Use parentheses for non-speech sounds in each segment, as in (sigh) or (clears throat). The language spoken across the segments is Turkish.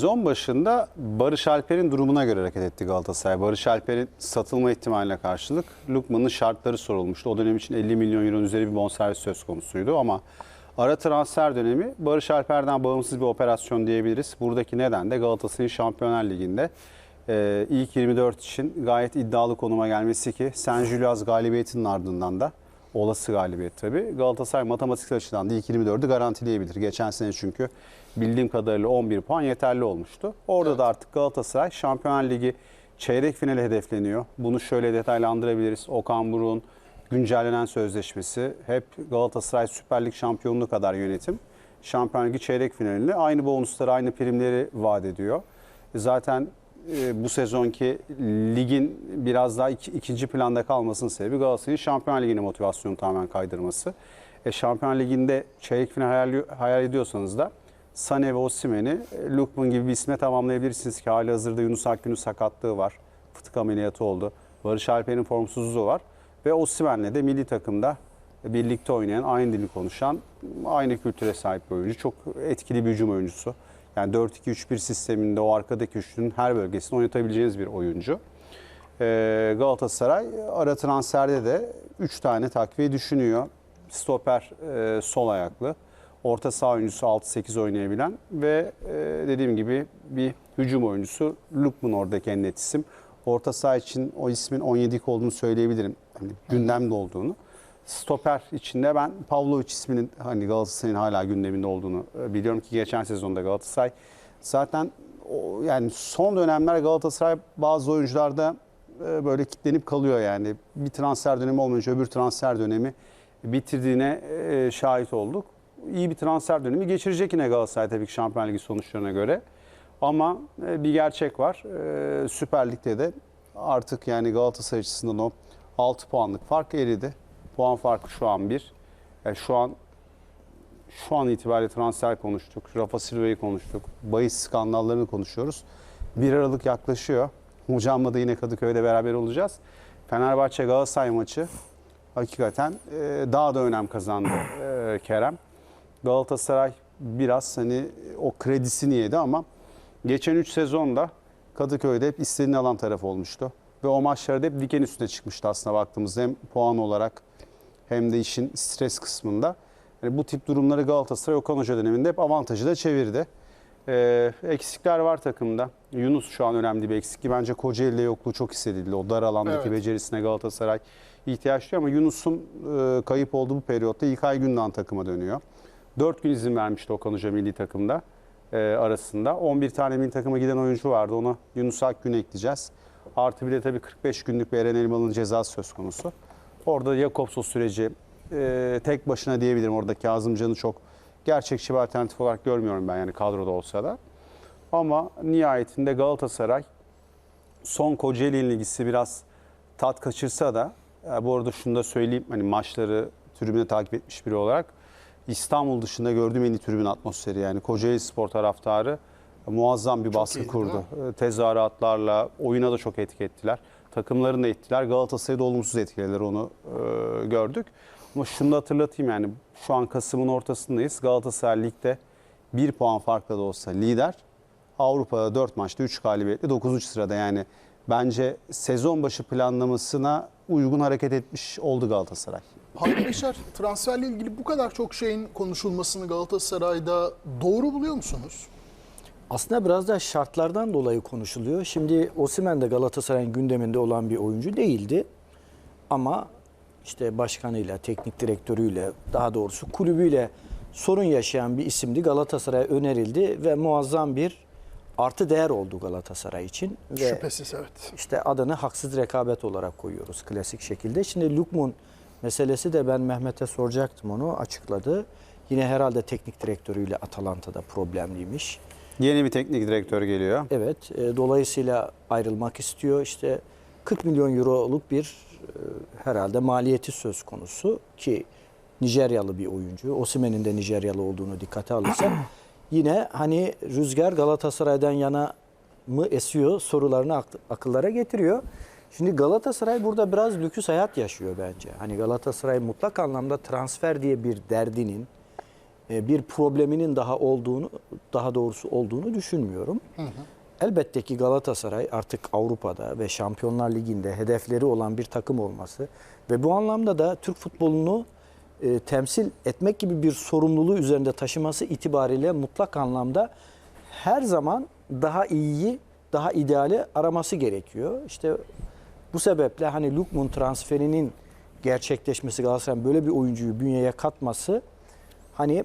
sezon başında Barış Alper'in durumuna göre hareket etti Galatasaray. Barış Alper'in satılma ihtimaline karşılık Lukman'ın şartları sorulmuştu. O dönem için 50 milyon euronun üzeri bir bonservis söz konusuydu ama ara transfer dönemi Barış Alper'den bağımsız bir operasyon diyebiliriz. Buradaki neden de Galatasaray'ın Şampiyonlar Ligi'nde e, ilk 24 için gayet iddialı konuma gelmesi ki San Julius galibiyetinin ardından da olası galibiyet tabii. Galatasaray matematiksel açıdan da ilk 24'ü garantileyebilir. Geçen sene çünkü bildiğim kadarıyla 11 puan yeterli olmuştu. Orada da artık Galatasaray Şampiyonlar Ligi çeyrek finali hedefleniyor. Bunu şöyle detaylandırabiliriz. Okan Buruk'un güncellenen sözleşmesi hep Galatasaray Süper Lig şampiyonluğu kadar yönetim. Şampiyonlar Ligi çeyrek finalini aynı bonusları, aynı primleri vaat ediyor. Zaten e, bu sezonki ligin biraz daha iki- ikinci planda kalmasının sebebi Galatasaray'ın Şampiyonlar Ligi'ne motivasyonu tamamen kaydırması. E, Şampiyonlar Ligi'nde çeyrek final hayal, hayal ediyorsanız da Sane ve Osimhen'i e, Lukman gibi bir isme tamamlayabilirsiniz ki hali hazırda Yunus Akgün'ün sakatlığı var. Fıtık ameliyatı oldu. Barış Alper'in formsuzluğu var. Ve Osimhen'le de milli takımda birlikte oynayan, aynı dili konuşan, aynı kültüre sahip bir oyuncu. Çok etkili bir hücum oyuncusu. Yani 4-2-3-1 sisteminde o arkadaki üçlünün her bölgesini oynatabileceğiniz bir oyuncu. Ee, Galatasaray ara transferde de 3 tane takviye düşünüyor. Stoper e, sol ayaklı, orta saha oyuncusu 6-8 oynayabilen ve e, dediğim gibi bir hücum oyuncusu Lukman oradaki en net isim. Orta saha için o ismin 17'lik olduğunu söyleyebilirim. Hani gündemde olduğunu. Stoper içinde ben Pavlovic isminin hani Galatasaray'ın hala gündeminde olduğunu e, biliyorum ki geçen sezonda Galatasaray zaten o, yani son dönemler Galatasaray bazı oyuncularda e, böyle kitlenip kalıyor yani. Bir transfer dönemi olmayınca öbür transfer dönemi bitirdiğine e, şahit olduk. İyi bir transfer dönemi geçirecek yine Galatasaray tabii ki Şampiyonlar Ligi sonuçlarına göre. Ama e, bir gerçek var. E, Süper Lig'de de artık yani Galatasaray açısından o 6 puanlık fark eridi. Puan farkı şu an 1. Yani şu an şu an itibariyle transfer konuştuk. Rafa Silva'yı konuştuk. Bahis skandallarını konuşuyoruz. 1 Aralık yaklaşıyor. Hocamla da yine Kadıköy'de beraber olacağız. Fenerbahçe Galatasaray maçı hakikaten e, daha da önem kazandı e, Kerem. Galatasaray biraz hani o kredisini yedi ama geçen 3 sezonda Kadıköy'de hep istediğini alan taraf olmuştu. Ve o maçlarda hep diken üstüne çıkmıştı aslında baktığımızda hem puan olarak hem de işin stres kısmında. Yani bu tip durumları Galatasaray Okan Hoca döneminde hep avantajı da çevirdi. Ee, eksikler var takımda. Yunus şu an önemli bir eksikliği. Bence Kocaeli'de yokluğu çok hissedildi. O dar alandaki Evet. becerisine Galatasaray ihtiyaç duyuyor ama Yunus'un e, kayıp olduğu bu periyotta İlkay Gündoğan takıma dönüyor. 4 gün izin vermişti Okan Hoca milli takımda e, arasında. 11 tane milli takıma giden oyuncu vardı. Ona Yunus Akgün ekleyeceğiz. Artı bir de tabii 45 günlük bir Eren Elmalı'nın cezası söz konusu. Orada Jakobs süreci e, tek başına diyebilirim. Orada Kazımcan'ı çok gerçekçi bir alternatif olarak görmüyorum ben yani kadroda olsa da. Ama nihayetinde Galatasaray son Kocaeli ilgisi biraz tat kaçırsa da e, bu arada şunu da söyleyeyim hani maçları tribüne takip etmiş biri olarak İstanbul dışında gördüğüm en iyi tribün atmosferi yani Kocaeli Spor taraftarı muazzam bir baskı iyiydi, kurdu. E, Tezahüratlarla oyuna da çok etki ettiler. Takımlarını ettiler. Galatasaray'ı da olumsuz etkilediler onu e, gördük. Ama şunu da hatırlatayım yani şu an Kasım'ın ortasındayız. Galatasaray Lig'de bir puan farkla da olsa lider. Avrupa'da 4 maçta 3 galibiyetle 9. sırada yani bence sezon başı planlamasına uygun hareket etmiş oldu Galatasaray. Hayri Beşer transferle ilgili bu kadar çok şeyin konuşulmasını Galatasaray'da doğru buluyor musunuz? Aslında biraz da şartlardan dolayı konuşuluyor. Şimdi Osimhen de Galatasaray'ın gündeminde olan bir oyuncu değildi. Ama işte başkanıyla, teknik direktörüyle, daha doğrusu kulübüyle sorun yaşayan bir isimdi. Galatasaray'a önerildi ve muazzam bir artı değer oldu Galatasaray için. Ve Şüphesiz evet. işte adını haksız rekabet olarak koyuyoruz klasik şekilde. Şimdi Lukman meselesi de ben Mehmet'e soracaktım onu açıkladı. Yine herhalde teknik direktörüyle Atalanta'da problemliymiş. Yeni bir teknik direktör geliyor. Evet, e, dolayısıyla ayrılmak istiyor. İşte 40 milyon euroluk bir e, herhalde maliyeti söz konusu ki Nijeryalı bir oyuncu. Osimhen'in de Nijeryalı olduğunu dikkate alırsak (clears throat) yine hani rüzgar Galatasaray'dan yana mı esiyor sorularını ak- akıllara getiriyor. Şimdi Galatasaray burada biraz lüküs hayat yaşıyor bence. Hani Galatasaray mutlak anlamda transfer diye bir derdinin bir probleminin daha olduğunu, daha doğrusu olduğunu düşünmüyorum. Elbette ki Galatasaray artık Avrupa'da ve Şampiyonlar Ligi'nde hedefleri olan bir takım olması ve bu anlamda da Türk futbolunu e, temsil etmek gibi bir sorumluluğu üzerinde taşıması itibariyle mutlak anlamda her zaman daha iyiyi, daha ideali araması gerekiyor. İşte bu sebeple hani Lukman transferinin gerçekleşmesi Galatasaray'ın böyle bir oyuncuyu bünyeye katması hani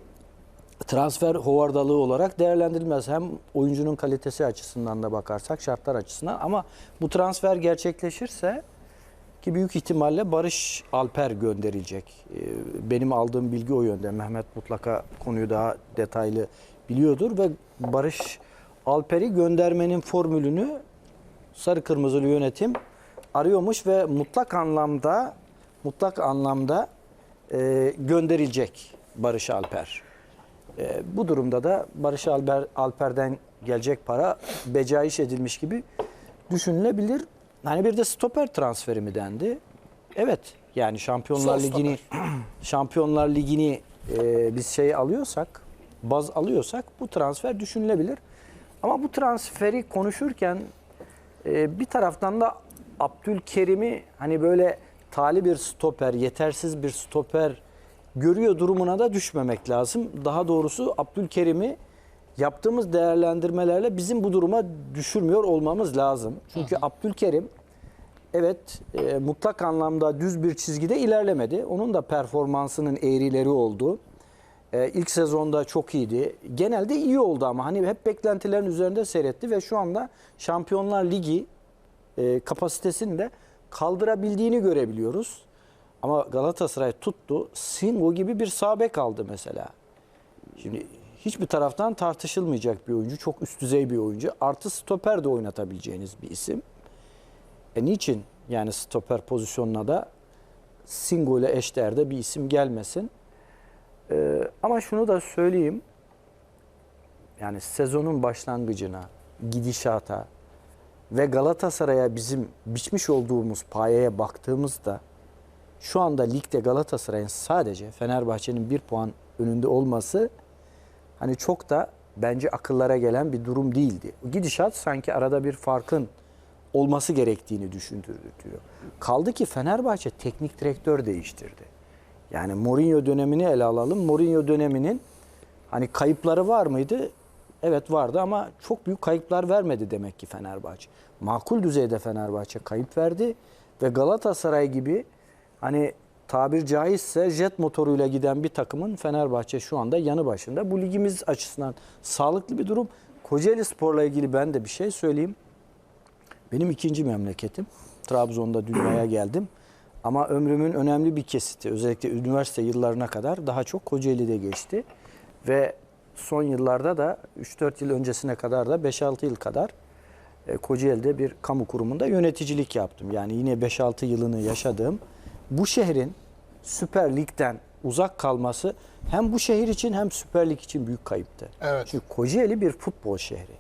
transfer hovardalığı olarak değerlendirilmez. Hem oyuncunun kalitesi açısından da bakarsak, şartlar açısından ama bu transfer gerçekleşirse ki büyük ihtimalle Barış Alper gönderilecek. Ee, Benim aldığım bilgi o yönde. Mehmet mutlaka konuyu daha detaylı biliyordur ve Barış Alper'i göndermenin formülünü sarı kırmızılı yönetim arıyormuş ve mutlak anlamda mutlak anlamda e, gönderilecek Barış Alper. E, bu durumda da Barış Alper, Alper'den gelecek para becaiş edilmiş gibi düşünülebilir. Hani bir de stoper transferi mi dendi? Evet. Yani Şampiyonlar Sol Ligi'ni (clears throat) Şampiyonlar Ligi'ni e, biz şey alıyorsak, baz alıyorsak bu transfer düşünülebilir. Ama bu transferi konuşurken e, bir taraftan da Abdülkerim'i hani böyle tali bir stoper, yetersiz bir stoper görüyor durumuna da düşmemek lazım. Daha doğrusu Abdülkerim'i yaptığımız değerlendirmelerle bizim bu duruma düşürmüyor olmamız lazım. Çünkü Abdülkerim evet e, mutlak anlamda düz bir çizgide ilerlemedi. Onun da performansının eğrileri oldu. E, ilk sezonda çok iyiydi. Genelde iyi oldu ama hani hep beklentilerin üzerinde seyretti ve şu anda Şampiyonlar Ligi e, kapasitesini de kaldırabildiğini görebiliyoruz. Ama Galatasaray tuttu. Singo gibi bir sağ bek aldı mesela. Şimdi hiçbir taraftan tartışılmayacak bir oyuncu. Çok üst düzey bir oyuncu. Artı stoper de oynatabileceğiniz bir isim. E niçin yani stoper pozisyonuna da Singo ile eşdeğerde bir isim gelmesin? Ee, ama şunu da söyleyeyim. Yani sezonun başlangıcına, gidişata ve Galatasaray'a bizim biçmiş olduğumuz payeye baktığımızda şu anda ligde Galatasaray'ın sadece Fenerbahçe'nin bir puan önünde olması hani çok da bence akıllara gelen bir durum değildi. Gidişat sanki arada bir farkın olması gerektiğini düşündürtüyor. Kaldı ki Fenerbahçe teknik direktör değiştirdi. Yani Mourinho dönemini ele alalım. Mourinho döneminin hani kayıpları var mıydı? Evet vardı ama çok büyük kayıplar vermedi demek ki Fenerbahçe. Makul düzeyde Fenerbahçe kayıp verdi ve Galatasaray gibi hani tabir caizse jet motoruyla giden bir takımın Fenerbahçe şu anda yanı başında. Bu ligimiz açısından sağlıklı bir durum. Kocaeli Spor'la ilgili ben de bir şey söyleyeyim. Benim ikinci memleketim. Trabzon'da dünyaya geldim. Ama ömrümün önemli bir kesiti özellikle üniversite yıllarına kadar daha çok Kocaeli'de geçti. Ve son yıllarda da 3-4 yıl öncesine kadar da 5-6 yıl kadar e, Kocaeli'de bir kamu kurumunda yöneticilik yaptım. Yani yine 5-6 yılını yaşadığım bu şehrin Süper Lig'den uzak kalması hem bu şehir için hem Süper Lig için büyük kayıptı. Evet. Çünkü Kocaeli bir futbol şehri.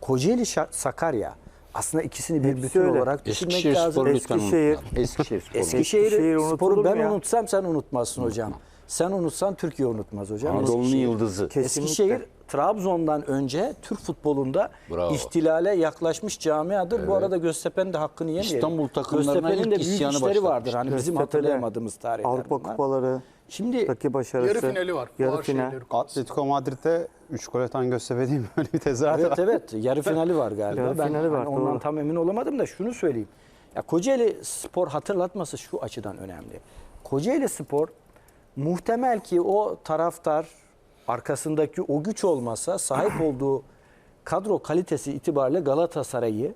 Kocaeli Sakarya. Aslında ikisini bir Hepsi bütün öyle. olarak düşünmek Eskişehir lazım. Sporu lütfen Eskişehir, unutma. Eskişehir. Eskişehir, Eskişehir sporu ben ya? unutsam sen unutmazsın hocam. Sen unutsan Türkiye unutmaz hocam. Anadolu'nun yıldızı. Eskişehir Trabzon'dan önce Türk futbolunda Bravo. ihtilale yaklaşmış camiadır. Bu arada Göztepe'nin de hakkını yemeyelim. İstanbul takımlarına Göztepe'nin de ilk büyük isyanı işleri başlatmış. vardır. Hani bizim Göztepe'de hatırlayamadığımız tarihler. Avrupa bunlar. kupaları, Şimdi taki başarısı. Yarı finali var. Yarı Fuar final. şeyleri. Atletico Madrid'de 3 gol atan Göztepe değil mi? (laughs) Öyle bir tezahürat Evet var. evet yarı finali var galiba. Yarı ben finali var, hani ondan doğru. tam emin olamadım da şunu söyleyeyim. Ya Kocaeli Spor hatırlatması şu açıdan önemli. Kocaeli Spor muhtemel ki o taraftar arkasındaki o güç olmasa sahip (clears throat) olduğu kadro kalitesi itibariyle Galatasaray'ı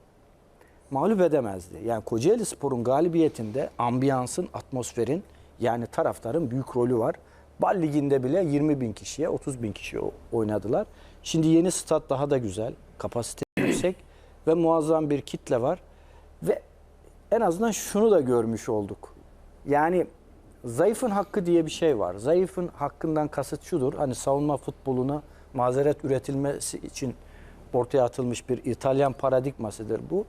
mağlup edemezdi. Yani Kocaeli Spor'un galibiyetinde ambiyansın, atmosferin yani taraftarın büyük rolü var. Bal Ligi'nde bile 20 bin kişiye, 30 bin kişi oynadılar. Şimdi yeni stat daha da güzel, kapasite (clears throat) yüksek ve muazzam bir kitle var. Ve en azından şunu da görmüş olduk. Yani zayıfın hakkı diye bir şey var. Zayıfın hakkından kasıt şudur. Hani savunma futboluna mazeret üretilmesi için ortaya atılmış bir İtalyan paradigmasıdır bu.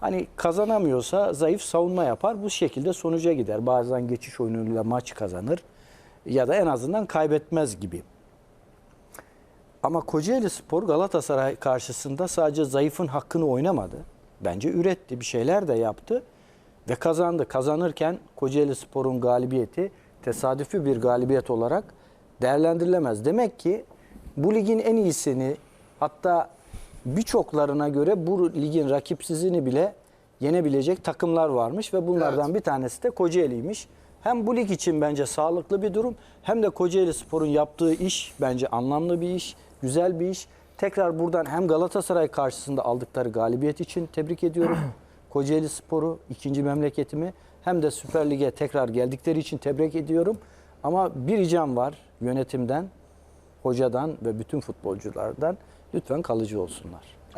Hani kazanamıyorsa zayıf savunma yapar. Bu şekilde sonuca gider. Bazen geçiş oyunuyla maç kazanır ya da en azından kaybetmez gibi. Ama Kocaeli Spor Galatasaray karşısında sadece zayıfın hakkını oynamadı. Bence üretti, bir şeyler de yaptı ve kazandı. Kazanırken Kocaeli Spor'un galibiyeti tesadüfi bir galibiyet olarak değerlendirilemez. Demek ki bu ligin en iyisini hatta birçoklarına göre bu ligin rakipsizini bile yenebilecek takımlar varmış ve bunlardan Evet. bir tanesi de Kocaeli'ymiş. Hem bu lig için bence sağlıklı bir durum hem de Kocaeli Spor'un yaptığı iş bence anlamlı bir iş, güzel bir iş. Tekrar buradan hem Galatasaray karşısında aldıkları galibiyet için tebrik ediyorum. (clears throat) Kocaeli Spor'u, ikinci memleketimi hem de Süper Lig'e tekrar geldikleri için tebrik ediyorum. Ama bir ricam var yönetimden, hocadan ve bütün futbolculardan lütfen kalıcı olsunlar.